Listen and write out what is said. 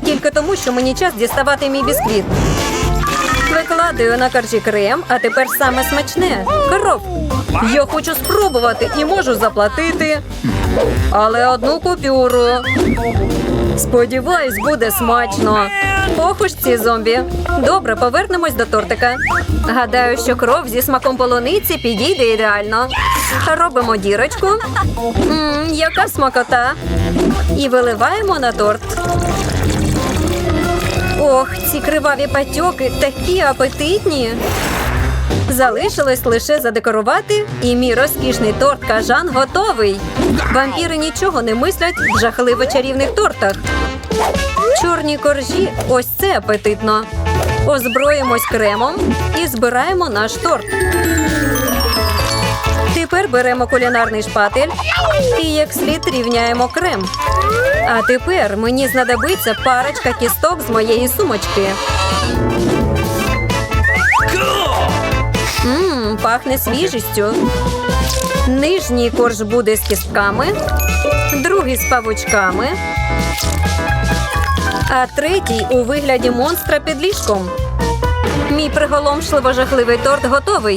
тільки тому, що мені час діставати мій бісквіт. Викладаю на коржі крем, а тепер саме смачне. Коров. Я хочу спробувати і можу заплатити. Але одну купюру. Сподіваюсь, буде смачно. Ох ці зомбі. Добре, повернемось до тортика. Гадаю, що кров зі смаком полуниці підійде ідеально. Робимо дірочку. Мм, яка смакота. І виливаємо на торт. Ці криваві патьоки такі апетитні. Залишилось лише задекорувати, і мій розкішний торт кажан готовий. Вампіри нічого не мислять в жахливо чарівних тортах. Чорні коржі, ось це апетитно. Озброїмось кремом і збираємо наш торт. Тепер беремо кулінарний шпатель і як слід рівняємо крем. А тепер мені знадобиться парочка кісток з моєї сумочки. Мм, пахне свіжістю. Нижній корж буде з кістками, другий з павучками, а третій у вигляді монстра під ліжком. Мій приголомшливо жахливий торт готовий.